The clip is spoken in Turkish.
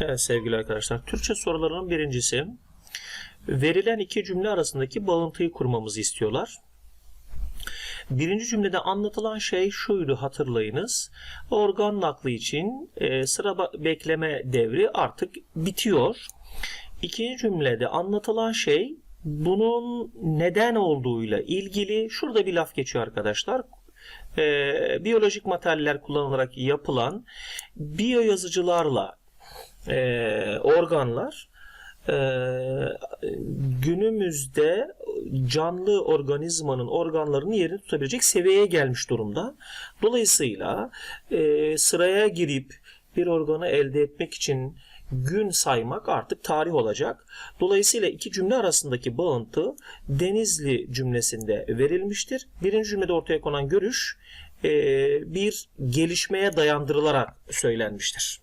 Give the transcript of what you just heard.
Evet sevgili arkadaşlar. Türkçe sorularının birincisi. Verilen iki cümle arasındaki bağıntıyı kurmamızı istiyorlar. Birinci cümlede anlatılan şey şuydu hatırlayınız. Organ nakli için e, sıra bekleme devri artık bitiyor. İkinci cümlede anlatılan şey bunun neden olduğuyla ilgili şurada bir laf geçiyor arkadaşlar. E, biyolojik materyaller kullanılarak yapılan biyoyazıcılarla e, organlar e, günümüzde canlı organizmanın organlarının yerini tutabilecek seviyeye gelmiş durumda. Dolayısıyla e, sıraya girip bir organı elde etmek için gün saymak artık tarih olacak. Dolayısıyla iki cümle arasındaki bağıntı Denizli cümlesinde verilmiştir. Birinci cümlede ortaya konan görüş e, bir gelişmeye dayandırılarak söylenmiştir.